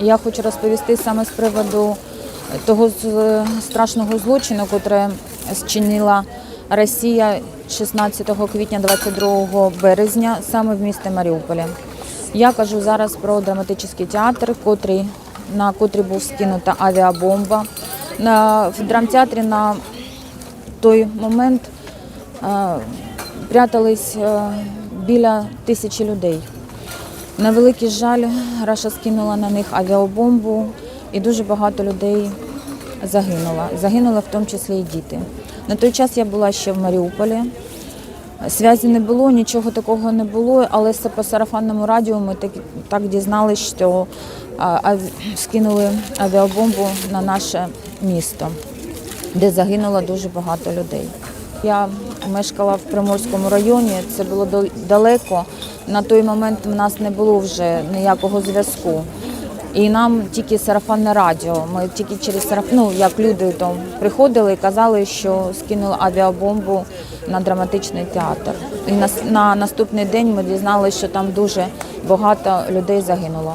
Я хочу розповісти саме з приводу того страшного злочину, який зчинила Росія 16 квітня 22 березня саме в місті Маріуполі. Я кажу зараз про драматичний театр, котрий, на котрий був скинута авіабомба. На, в драмтеатрі на той момент е, прятались е, біля тисячі людей. На великий жаль, Раша скинула на них авіабомбу і дуже багато людей загинуло. Загинули в тому числі і діти. На той час я була ще в Маріуполі. Зв'язі не було, нічого такого не було, але по сарафанному радіо ми так, так дізналися, що а, скинули авіабомбу на наше місто, де загинуло дуже багато людей. Я мешкала в Приморському районі, це було далеко. На той момент в нас не було вже ніякого зв'язку. І нам тільки сарафанне радіо. Ми тільки через сараф... ну, як люди там приходили і казали, що скинули авіабомбу на драматичний театр. І на, на наступний день ми дізналися, що там дуже багато людей загинуло.